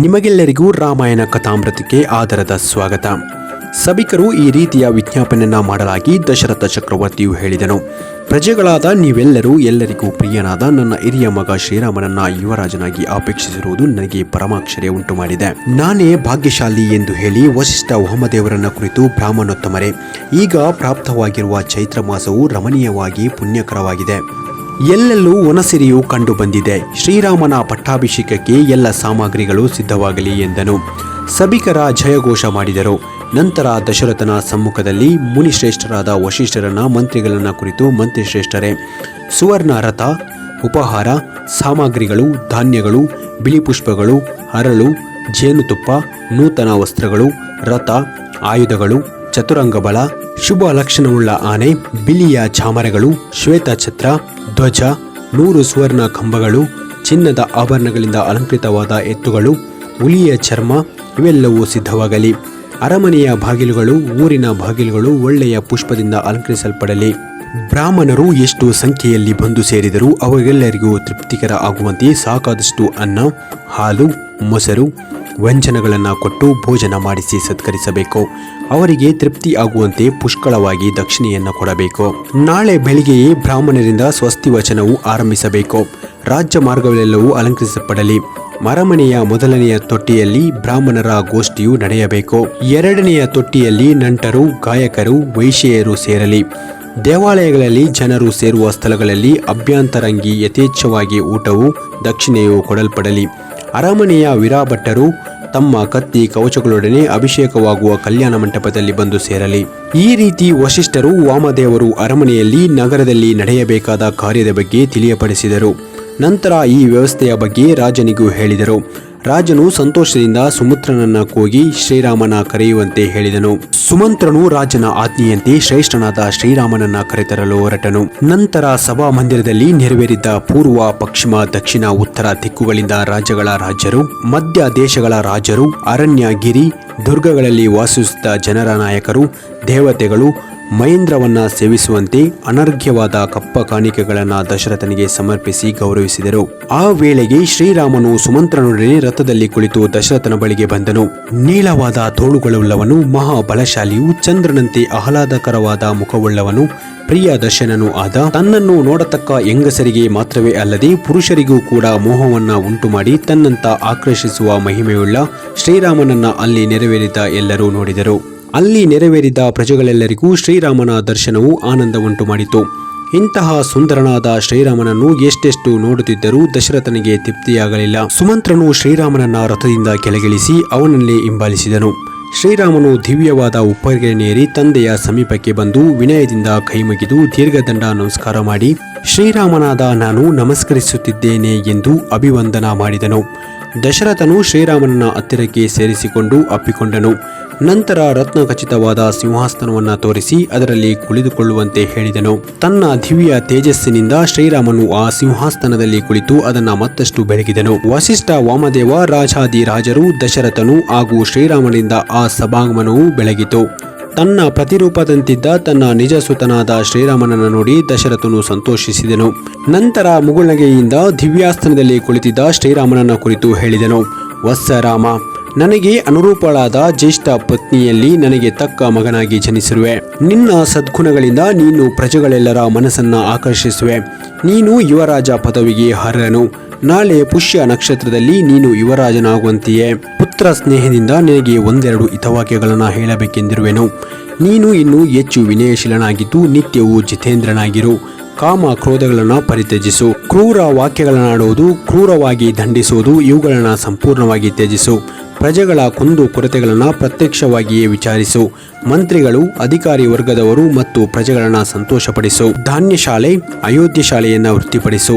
ನಿಮಗೆಲ್ಲರಿಗೂ ರಾಮಾಯಣ ಕಥಾಮೃತಕ್ಕೆ ಆಧಾರದ ಸ್ವಾಗತ. ಸಭಿಕರು ಈ ರೀತಿಯ ವಿಜ್ಞಾಪನೆಯನ್ನ ಮಾಡಲಾಗಿ ದಶರಥ ಚಕ್ರವರ್ತಿಯು ಹೇಳಿದನು. ಪ್ರಜೆಗಳಾದ ನೀವೆಲ್ಲರೂ ಎಲ್ಲರಿಗೂ ಪ್ರಿಯನಾದ ನನ್ನ ಹಿರಿಯ ಮಗ ಶ್ರೀರಾಮನನ್ನ ಯುವರಾಜನಾಗಿ ಅಪೇಕ್ಷಿಸಿರುವುದು ನನಗೆ ಪರಮಾಕ್ಷರ್ಯ ಉಂಟು ಮಾಡಿದೆ ನಾನೇ ಭಾಗ್ಯಶಾಲಿ ಎಂದು ಹೇಳಿ ವಶಿಷ್ಠ ವಾಮದೇವರನ್ನ ಕುರಿತು ಬ್ರಾಹ್ಮಣೋತ್ತಮರೇ. ಈಗ ಪ್ರಾಪ್ತವಾಗಿರುವ ಚೈತ್ರ ಮಾಸವು ರಮಣೀಯವಾಗಿ ಪುಣ್ಯಕರವಾಗಿದೆ. ಎಲ್ಲೆಲ್ಲೂ ಒನಸಿರಿಯು ಕಂಡು ಬಂದಿದೆ. ಶ್ರೀರಾಮನ ಪಟ್ಟಾಭಿಷೇಕಕ್ಕೆ ಎಲ್ಲ ಸಾಮಗ್ರಿಗಳು ಸಿದ್ಧವಾಗಲಿ ಎಂದನು. ಸಭಿಕರ ಜಯಘೋಷ ಮಾಡಿದರು. ನಂತರ ದಶರಥನ ಸಮ್ಮುಖದಲ್ಲಿ ಮುನಿಶ್ರೇಷ್ಠರಾದ ವಶಿಷ್ಠರನ್ನ ಮಂತ್ರಿಗಳನ್ನ ಕುರಿತು ಮಂತ್ರಿಶ್ರೇಷ್ಠರೇ, ಸುವರ್ಣ ರಥ, ಉಪಹಾರ, ಸಾಮಗ್ರಿಗಳು, ಧಾನ್ಯಗಳು, ಬಿಳಿ ಪುಷ್ಪಗಳು, ಹರಳು, ಜೇನುತುಪ್ಪ, ನೂತನ ವಸ್ತ್ರಗಳು, ರಥ, ಆಯುಧಗಳು ಚತುರಂಗ ಬಳ ಶುಭ ಲಕ್ಷಣವುಳ್ಳ ಆನೆ, ಬಿಳಿಯ ಚಾಮರಗಳು, ಶ್ವೇತ ಛತ್ರ, ಧ್ವಜ, ನೂರು ಸುವರ್ಣ ಕಂಬಗಳು, ಚಿನ್ನದ ಆಭರಣಗಳಿಂದ ಅಲಂಕೃತವಾದ ಎತ್ತುಗಳು, ಹುಲಿಯ ಚರ್ಮ, ಇವೆಲ್ಲವೂ ಸಿದ್ಧವಾಗಲಿ. ಅರಮನೆಯ ಬಾಗಿಲುಗಳು, ಊರಿನ ಬಾಗಿಲುಗಳು ಒಳ್ಳೆಯ ಪುಷ್ಪದಿಂದ ಅಲಂಕರಿಸಲ್ಪಡಲಿ. ಬ್ರಾಹ್ಮಣರು ಎಷ್ಟು ಸಂಖ್ಯೆಯಲ್ಲಿ ಬಂದು ಸೇರಿದರೂ ಅವರೆಲ್ಲರಿಗೂ ತೃಪ್ತಿಕರ ಆಗುವಂತೆ ಸಾಕಾದಷ್ಟು ಅನ್ನ, ಹಾಲು ಮೊಸರು ವ್ಯಂಜನಗಳನ್ನು ಕೊಟ್ಟು ಭೋಜನ ಮಾಡಿಸಿ ಸತ್ಕರಿಸಬೇಕು. ಅವರಿಗೆ ತೃಪ್ತಿ ಆಗುವಂತೆ ಪುಷ್ಕಳವಾಗಿ ದಕ್ಷಿಣೆಯನ್ನು ಕೊಡಬೇಕು. ನಾಳೆ ಬೆಳಿಗ್ಗೆಯೇ ಬ್ರಾಹ್ಮಣರಿಂದ ಸ್ವಸ್ತಿ ವಚನವು ಆರಂಭಿಸಬೇಕು. ರಾಜ್ಯ ಮಾರ್ಗಗಳೆಲ್ಲವೂ ಅಲಂಕರಿಸಲ್ಪಡಲಿ. ಮರಮನೆಯ ಮೊದಲನೆಯ ತೊಟ್ಟಿಯಲ್ಲಿ ಬ್ರಾಹ್ಮಣರ ಗೋಷ್ಠಿಯು ನಡೆಯಬೇಕು. ಎರಡನೆಯ ತೊಟ್ಟಿಯಲ್ಲಿ ನಂಟರು, ಗಾಯಕರು, ವೈಶ್ಯೆಯರು ಸೇರಲಿ. ದೇವಾಲಯಗಳಲ್ಲಿ ಜನರು ಸೇರುವ ಸ್ಥಳಗಳಲ್ಲಿ ಅಭ್ಯಂತರಂಗಿ ಯಥೇಚ್ಛವಾಗಿ ಊಟವು ದಕ್ಷಿಣೆಯು ಕೊಡಲ್ಪಡಲಿ. ಅರಮನೆಯ ವಿರಾಭಟ್ಟರು ತಮ್ಮ ಕತ್ತಿ ಕವಚಗಳೊಡನೆ ಅಭಿಷೇಕವಾಗುವ ಕಲ್ಯಾಣ ಮಂಟಪದಲ್ಲಿ ಬಂದು ಸೇರಲಿ. ಈ ರೀತಿ ವಶಿಷ್ಠರು ವಾಮದೇವರು ಅರಮನೆಯಲ್ಲಿ ನಗರದಲ್ಲಿ ನಡೆಯಬೇಕಾದ ಕಾರ್ಯದ ಬಗ್ಗೆ ತಿಳಿಯಪಡಿಸಿದರು. ನಂತರ ಈ ವ್ಯವಸ್ಥೆಯ ಬಗ್ಗೆ ರಾಜನಿಗೂ ಹೇಳಿದರು. ರಾಜನು ಸಂತೋಷದಿಂದ ಸುಮಂತ್ರನನ್ನ ಕೂಗಿ ಶ್ರೀರಾಮನ ಕರೆಯುವಂತೆ ಹೇಳಿದನು. ಸುಮಂತ್ರನು ರಾಜನ ಆಜ್ಞೆಯಂತೆ ಶ್ರೇಷ್ಠನಾದ ಶ್ರೀರಾಮನನ್ನ ಕರೆತರಲು ಹೊರಟನು. ನಂತರ ಸಭಾ ಮಂದಿರದಲ್ಲಿ ನೆರವೇರಿದ್ದ ಪೂರ್ವ, ಪಶ್ಚಿಮ, ದಕ್ಷಿಣ, ಉತ್ತರ ದಿಕ್ಕುಗಳಿಂದ ರಾಜ್ಯಗಳ ರಾಜರು, ಮಧ್ಯ ದೇಶಗಳ ರಾಜರು ಅರಣ್ಯ ಗಿರಿ ದುರ್ಗಗಳಲ್ಲಿ ವಾಸಿಸುತ್ತಿದ್ದ ಜನರ ನಾಯಕರು, ದೇವತೆಗಳು ಮಹೇಂದ್ರವನ್ನ ಸೇವಿಸುವಂತೆ ಅನರ್ಘ್ಯವಾದ ಕಪ್ಪ ಕಾಣಿಕೆಗಳನ್ನ ದಶರಥನಿಗೆ ಸಮರ್ಪಿಸಿ ಗೌರವಿಸಿದರು. ಆ ವೇಳೆಗೆ ಶ್ರೀರಾಮನು ಸುಮಂತ್ರನೊಡನೆ ರಥದಲ್ಲಿ ಕುಳಿತು ದಶರಥನ ಬಳಿಗೆ ಬಂದನು. ನೀಳವಾದ ತೋಳುಗಳುಳ್ಳವನು, ಮಹಾಬಲಶಾಲಿಯು, ಚಂದ್ರನಂತೆ ಆಹ್ಲಾದಕರವಾದ ಮುಖವುಳ್ಳವನು, ಪ್ರಿಯ ದರ್ಶನನು ಆದ ತನ್ನನ್ನು ನೋಡತಕ್ಕ ಹೆಂಗಸರಿಗೆ ಮಾತ್ರವೇ ಅಲ್ಲದೆ ಪುರುಷರಿಗೂ ಕೂಡ ಮೋಹವನ್ನ ಉಂಟು ಮಾಡಿ ತನ್ನಂತ ಆಕರ್ಷಿಸುವ ಮಹಿಮೆಯುಳ್ಳ ಶ್ರೀರಾಮನನ್ನ ಅಲ್ಲಿ ನೆರವೇರಿದ ಎಲ್ಲರೂ ನೋಡಿದರು. ಅಲ್ಲಿ ನೆರವೇರಿದ ಪ್ರಜೆಗಳೆಲ್ಲರಿಗೂ ಶ್ರೀರಾಮನ ದರ್ಶನವು ಆನಂದ ಉಂಟು ಮಾಡಿತು. ಇಂತಹ ಸುಂದರನಾದ ಶ್ರೀರಾಮನನ್ನು ಎಷ್ಟೆಷ್ಟು ನೋಡುತ್ತಿದ್ದರೂ ದಶರಥನಿಗೆ ತೃಪ್ತಿಯಾಗಲಿಲ್ಲ. ಸುಮಂತ್ರನು ಶ್ರೀರಾಮನನ್ನ ರಥದಿಂದ ಕೆಳಗಿಳಿಸಿ ಅವನಲ್ಲಿ ಹಿಂಬಾಲಿಸಿದನು. ಶ್ರೀರಾಮನು ದಿವ್ಯವಾದ ಉಪ್ಪರಿಗೆನೇರಿ ತಂದೆಯ ಸಮೀಪಕ್ಕೆ ಬಂದು ವಿನಯದಿಂದ ಕೈಮುಗಿದು ದೀರ್ಘದಂಡ ನಮಸ್ಕಾರ ಮಾಡಿ, ಶ್ರೀರಾಮನಾದ ನಾನು ನಮಸ್ಕರಿಸುತ್ತಿದ್ದೇನೆ ಎಂದು ಅಭಿವಂದನ ಮಾಡಿದನು. ದಶರಥನು ಶ್ರೀರಾಮನನ್ನ ಹತ್ತಿರಕ್ಕೆ ಸೇರಿಸಿಕೊಂಡು ಅಪ್ಪಿಕೊಂಡನು. ನಂತರ ರತ್ನ ಖಚಿತವಾದ ಸಿಂಹಾಸನವನ್ನ ತೋರಿಸಿ ಅದರಲ್ಲಿ ಕುಳಿತುಕೊಳ್ಳುವಂತೆ ಹೇಳಿದನು. ತನ್ನ ದಿವ್ಯ ತೇಜಸ್ಸಿನಿಂದ ಶ್ರೀರಾಮನು ಆ ಸಿಂಹಾಸನದಲ್ಲಿ ಕುಳಿತು ಅದನ್ನ ಮತ್ತಷ್ಟು ಬೆಳಗಿದನು. ವಸಿಷ್ಠ ವಾಮದೇವ, ರಾಜಾದಿ ರಾಜರು, ದಶರಥನು ಹಾಗೂ ಶ್ರೀರಾಮನಿಂದ ಆ ಸಭಾಗಮನವು ಬೆಳಗಿತು. ತನ್ನ ಪ್ರತಿರೂಪದಂತಿದ್ದ ತನ್ನ ನಿಜ ಸುತನಾದ ಶ್ರೀರಾಮನನ್ನು ನೋಡಿ ದಶರಥನು ಸಂತೋಷಿಸಿದನು. ನಂತರ ಮುಗುಳ್ನಗೆಯಿಂದ ದಿವ್ಯಾಸ್ತನದಲ್ಲಿ ಕುಳಿತಿದ್ದ ಶ್ರೀರಾಮನನ್ನ ಕುರಿತು ಹೇಳಿದನು. ವತ್ಸ ರಾಮ ನನಗೆ ಅನುರೂಪಳಾದ ಜ್ಯೇಷ್ಠ ಪತ್ನಿಯಲ್ಲಿ ನನಗೆ ತಕ್ಕ ಮಗನಾಗಿ ಜನಿಸಿರುವೆ. ನಿನ್ನ ಸದ್ಗುಣಗಳಿಂದ ನೀನು ಪ್ರಜೆಗಳೆಲ್ಲರ ಮನಸ್ಸನ್ನ ಆಕರ್ಷಿಸುವೆ. ನೀನು ಯುವರಾಜ ಪದವಿಗೆ ಹರನು ನಾಳೆ ಪುಷ್ಯ ನಕ್ಷತ್ರದಲ್ಲಿ ನೀನು ಯುವರಾಜನಾಗುವಂತೆಯೇ. ಪುತ್ರ ಸ್ನೇಹದಿಂದ ನಿನಗೆ ಒಂದೆರಡು ಹಿತವಾಕ್ಯಗಳನ್ನು ಹೇಳಬೇಕೆಂದಿರುವೆನು. ನೀನು ಇನ್ನು ಹೆಚ್ಚು ವಿನಯಶೀಲನಾಗಿದ್ದು ನಿತ್ಯವೂ ಜಿತೇಂದ್ರನಾಗಿರು. ಕಾಮ ಕ್ರೋಧಗಳನ್ನು ಪರಿತ್ಯಜಿಸು. ಕ್ರೂರ ವಾಕ್ಯಗಳನ್ನಾಡುವುದು ಕ್ರೂರವಾಗಿ ದಂಡಿಸುವುದು ಇವುಗಳನ್ನು ಸಂಪೂರ್ಣವಾಗಿ ತ್ಯಜಿಸು. ಪ್ರಜೆಗಳ ಕುಂದು ಕೊರತೆಗಳನ್ನು ಪ್ರತ್ಯಕ್ಷವಾಗಿಯೇ ವಿಚಾರಿಸು. ಮಂತ್ರಿಗಳು, ಅಧಿಕಾರಿ ವರ್ಗದವರು ಮತ್ತು ಪ್ರಜೆಗಳನ್ನು ಸಂತೋಷಪಡಿಸು. ಧಾನ್ಯಶಾಲೆ ಅಯೋಧ್ಯೆ ಶಾಲೆಯನ್ನು ವೃತ್ತಿಪಡಿಸು.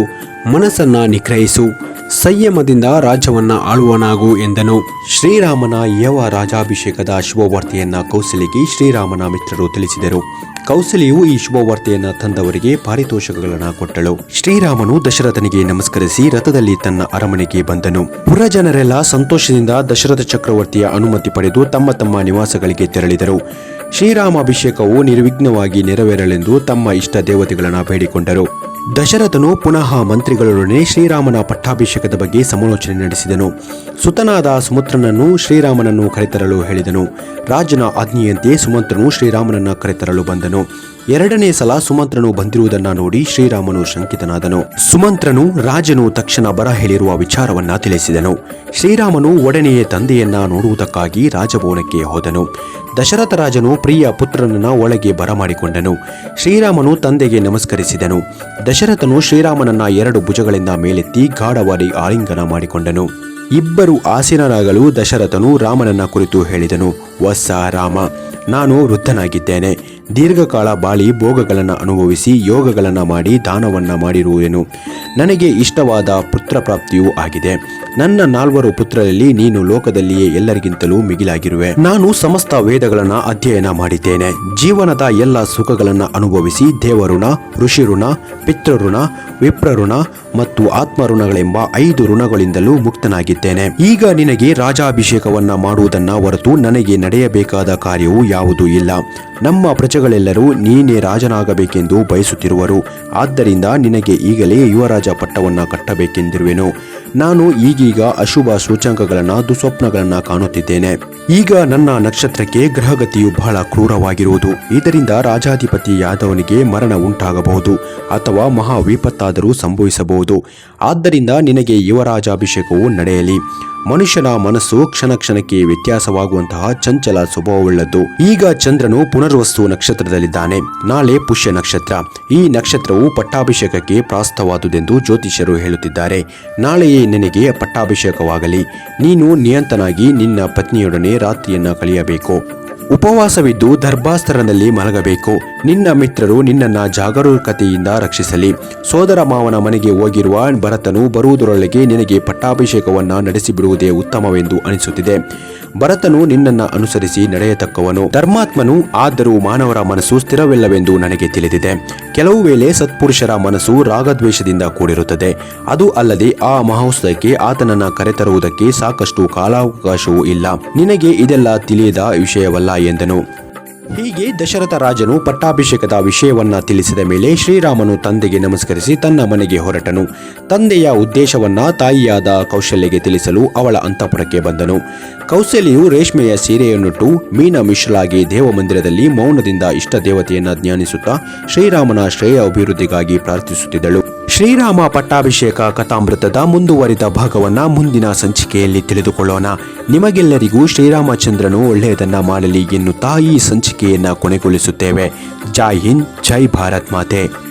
ಮನಸ್ಸನ್ನು ನಿಗ್ರಹಿಸು. ಸಂಯಮದಿಂದ ರಾಜ್ಯವನ್ನ ಆಳುವನಾಗು ಎಂದನು. ಶ್ರೀರಾಮನ ಯವ ರಾಜಾಭಿಷೇಕದ ಶುಭವಾರ್ತೆಯನ್ನ ಕೌಸಲಿಗೆ ಶ್ರೀರಾಮನ ಮಿತ್ರರು ತಿಳಿಸಿದರು. ಕೌಸಲಿಯು ಈ ಶುಭವಾರ್ತೆಯನ್ನು ತಂದವರಿಗೆ ಪಾರಿತೋಷಕಗಳನ್ನು ಕೊಟ್ಟಳು. ಶ್ರೀರಾಮನು ದಶರಥನಿಗೆ ನಮಸ್ಕರಿಸಿ ರಥದಲ್ಲಿ ತನ್ನ ಅರಮನೆಗೆ ಬಂದನು. ಪುರಜನರೆಲ್ಲ ಸಂತೋಷದಿಂದ ದಶರಥ ಚಕ್ರವರ್ತಿಯ ಅನುಮತಿ ಪಡೆದು ತಮ್ಮ ತಮ್ಮ ನಿವಾಸಗಳಿಗೆ ತೆರಳಿದರು. ಶ್ರೀರಾಮಾಭಿಷೇಕವು ನಿರ್ವಿಘ್ನವಾಗಿ ನೆರವೇರಲೆಂದು ತಮ್ಮ ಇಷ್ಟ ದೇವತೆಗಳನ್ನು ಬೇಡಿಕೊಂಡರು. ದಶರಥನು ಪುನಃ ಮಂತ್ರಿಗಳೊಡನೆ ಶ್ರೀರಾಮನ ಪಟ್ಟಾಭಿಷೇಕದ ಬಗ್ಗೆ ಸಮಾಲೋಚನೆ ನಡೆಸಿದನು. ಸುತನಾದ ಸುಮಂತ್ರನನ್ನು ಶ್ರೀರಾಮನನ್ನು ಕರೆತರಲು ಹೇಳಿದನು. ರಾಜನ ಆಜ್ಞೆಯಂತೆ ಸುಮಂತ್ರನು ಶ್ರೀರಾಮನನ್ನು ಕರೆತರಲು ಬಂದನು. ಎರಡನೇ ಸಲ ಸುಮಂತ್ರನು ಬಂದಿರುವುದನ್ನ ನೋಡಿ ಶ್ರೀರಾಮನು ಶಂಕಿತನಾದನು. ಸುಮಂತ್ರನು ರಾಜನು ತಕ್ಷಣ ಬರ ಹೇಳಿರುವ ವಿಚಾರವನ್ನ ತಿಳಿಸಿದನು. ಶ್ರೀರಾಮನು ಒಡನೆಯೇ ತಂದೆಯನ್ನ ನೋಡುವುದಕ್ಕಾಗಿ ರಾಜಭವನಕ್ಕೆ ಹೋದನು. ದಶರಥ ರಾಜನು ಪ್ರಿಯ ಪುತ್ರನನ್ನ ಒಳಗೆ ಬರಮಾಡಿಕೊಂಡನು ಶ್ರೀರಾಮನು ತಂದೆಗೆ ನಮಸ್ಕರಿಸಿದನು. ದಶರಥನು ಶ್ರೀರಾಮನನ್ನ ಎರಡು ಭುಜಗಳಿಂದ ಮೇಲೆತ್ತಿ ಗಾಢವಾಗಿ ಆಲಿಂಗನ ಮಾಡಿಕೊಂಡನು. ಇಬ್ಬರು ಆಸೀನರಾಗಲು ದಶರಥನು ರಾಮನನ್ನ ಕುರಿತು ಹೇಳಿದನು. ವತ್ಸ ರಾಮ, ನಾನು ವೃದ್ಧನಾಗಿದ್ದೇನೆ. ದೀರ್ಘಕಾಲ ಬಾಳಿ ಭೋಗಗಳನ್ನು ಅನುಭವಿಸಿ ಯೋಗಗಳನ್ನು ಮಾಡಿ ದಾನವನ್ನು ಮಾಡಿರುವೆನು. ನನಗೆ ಇಷ್ಟವಾದ ಪುತ್ರ ಪ್ರಾಪ್ತಿಯೂ ಆಗಿದೆ. ನನ್ನ ನಾಲ್ವರು ಪುತ್ರರಲ್ಲಿ ನೀನು ಲೋಕದಲ್ಲಿಯೇ ಎಲ್ಲರಿಗಿಂತಲೂ ಮಿಗಿಲಾಗಿರುವೆ. ನಾನು ಸಮಸ್ತ ವೇದಗಳನ್ನು ಅಧ್ಯಯನ ಮಾಡಿದ್ದೇನೆ. ಜೀವನದ ಎಲ್ಲ ಸುಖಗಳನ್ನು ಅನುಭವಿಸಿ ದೇವಋಣ, ಋಷಿಋಣ, ಪಿತೃಋಣ, ವಿಪ್ರಋಣ ಮತ್ತು ಆತ್ಮಋಣಗಳೆಂಬ ಐದು ಋಣಗಳಿಂದಲೂ ಮುಕ್ತನಾಗಿದ್ದೇನೆ. ಈಗ ನಿನಗೆ ರಾಜಾಭಿಷೇಕವನ್ನ ಮಾಡುವುದನ್ನ ಹೊರತು ನನಗೆ ನಡೆಯಬೇಕಾದ ಕಾರ್ಯವು ಯಾವುದೂ ಇಲ್ಲ. ನಮ್ಮ ಪ್ರಜೆಗಳೆಲ್ಲರೂ ನೀನೇ ರಾಜನಾಗಬೇಕೆಂದು ಬಯಸುತ್ತಿರುವರು. ಆದ್ದರಿಂದ ನಿನಗೆ ಈಗಲೇ ಯುವರಾಜ ಪಟ್ಟವನ್ನ ಕಟ್ಟಬೇಕೆಂದಿರುವೆನು. ನಾನು ಈಗೀಗ ಅಶುಭ ಸೂಚಾಂಕಗಳನ್ನ ದುಸ್ವಪ್ನಗಳನ್ನ ಕಾಣುತ್ತಿದ್ದೇನೆ. ಈಗ ನನ್ನ ನಕ್ಷತ್ರಕ್ಕೆ ಗ್ರಹಗತಿಯು ಬಹಳ ಕ್ರೂರವಾಗಿರುವುದು. ಇದರಿಂದ ರಾಜಾಧಿಪತಿ ಯಾದವನಿಗೆ ಮರಣ ಉಂಟಾಗಬಹುದು ಅಥವಾ ಮಹಾ ವಿಪತ್ತಾದರೂ ಸಂಭವಿಸಬಹುದು. ಆದ್ದರಿಂದ ನಿನಗೆ ಯುವರಾಜಾಭಿಷೇಕವು ನಡೆಯಲಿ. ಮನುಷ್ಯನ ಮನಸ್ಸು ಕ್ಷಣ ಕ್ಷಣಕ್ಕೆ ವ್ಯತ್ಯಾಸವಾಗುವಂತಹ ಚಂಚಲ ಸ್ವಭಾವವುಳ್ಳದ್ದು. ಈಗ ಚಂದ್ರನು ಪುನರ್ವಸ್ತು ನಕ್ಷತ್ರದಲ್ಲಿದ್ದಾನೆ. ನಾಳೆ ಪುಷ್ಯ ನಕ್ಷತ್ರ. ಈ ನಕ್ಷತ್ರವು ಪಟ್ಟಾಭಿಷೇಕಕ್ಕೆ ಪ್ರಾಸ್ತವಾದುದೆಂದು ಜ್ಯೋತಿಷ್ಯರು ಹೇಳುತ್ತಿದ್ದಾರೆ. ನಾಳೆಯೇ ನಿನಗೆ ಪಟ್ಟಾಭಿಷೇಕವಾಗಲಿ. ನೀನು ನಿಯಂತನಾಗಿ ನಿನ್ನ ಪತ್ನಿಯೊಡನೆ ರಾತ್ರಿಯನ್ನ ಕಳೆಯಬೇಕು. ಉಪವಾಸವಿದ್ದು ದರ್ಭಾಸ್ತರನಲ್ಲಿ ಮಲಗಬೇಕು. ನಿನ್ನ ಮಿತ್ರರು ನಿನ್ನನ್ನ ಜಾಗರೂಕತೆಯಿಂದ ರಕ್ಷಿಸಲಿ. ಸೋದರ ಮಾವನ ಮನೆಗೆ ಹೋಗಿರುವ ಭರತನು ಬರುವುದರೊಳಗೆ ನಿನಗೆ ಪಟ್ಟಾಭಿಷೇಕವನ್ನ ನಡೆಸಿಬಿಡುವುದೇ ಉತ್ತಮವೆಂದು ಅನಿಸುತ್ತಿದೆ. ಭರತನು ನಿನ್ನನ್ನ ಅನುಸರಿಸಿ ನಡೆಯತಕ್ಕವನು. ಧರ್ಮಾತ್ಮನು ಆದರೂ ಮಾನವರ ಮನಸ್ಸು ಸ್ಥಿರವಿಲ್ಲವೆಂದು ನನಗೆ ತಿಳಿದಿದೆ. ಕೆಲವು ವೇಳೆ ಸತ್ಪುರುಷರ ಮನಸ್ಸು ರಾಗದ್ವೇಷದಿಂದ ಕೂಡಿರುತ್ತದೆ. ಅದು ಅಲ್ಲದೆ ಆ ಮಹೋತ್ಸವಕ್ಕೆ ಆತನನ್ನ ಕರೆತರುವುದಕ್ಕೆ ಸಾಕಷ್ಟು ಕಾಲಾವಕಾಶವೂ ಇಲ್ಲ. ನಿನಗೆ ಇದೆಲ್ಲ ತಿಳಿಯದ ವಿಷಯವಲ್ಲ ಎಂದನು. ಹೀಗೆ ದಶರಥ ರಾಜನು ಪಟ್ಟಾಭಿಷೇಕದ ವಿಷಯವನ್ನ ತಿಳಿಸಿದ ಮೇಲೆ ಶ್ರೀರಾಮನು ತಂದೆಗೆ ನಮಸ್ಕರಿಸಿ ತನ್ನ ಮನೆಗೆ ಹೊರಟನು. ತಂದೆಯ ಉದ್ದೇಶವನ್ನ ತಾಯಿಯಾದ ಕೌಶಲ್ಯಗೆ ತಿಳಿಸಲು ಅವಳ ಅಂತಃಪುರಕ್ಕೆ ಬಂದನು. ಕೌಶಲ್ಯು ರೇಷ್ಮೆಯ ಸೀರೆಯನ್ನುಟ್ಟು ಮೀನ ಮಿಶ್ರಲಾಗಿ ದೇವಮಂದಿರದಲ್ಲಿ ಮೌನದಿಂದ ಇಷ್ಟ ದೇವತೆಯನ್ನ ಜ್ಞಾನಿಸುತ್ತಾ ಶ್ರೀರಾಮನ ಶ್ರೇಯ ಅಭಿವೃದ್ಧಿಗಾಗಿ ಪ್ರಾರ್ಥಿಸುತ್ತಿದ್ದಳು. ಶ್ರೀರಾಮ ಪಟ್ಟಾಭಿಷೇಕ ಕಥಾಮೃತದ ಮುಂದುವರಿದ ಭಾಗವನ್ನ ಮುಂದಿನ ಸಂಚಿಕೆಯಲ್ಲಿ ತಿಳಿದುಕೊಳ್ಳೋಣ. ನಿಮಗೆಲ್ಲರಿಗೂ ಶ್ರೀರಾಮಚಂದ್ರನು ಒಳ್ಳೆಯದನ್ನ ಮಾಡಲಿ ಎನ್ನುತ್ತಾ ಈ ಸಂಚಿಕೆಯನ್ನ ಕೊನೆಗೊಳಿಸುತ್ತೇವೆ. ಜೈ ಹಿಂದ್, ಜೈ ಭಾರತ್ ಮಾತೆ.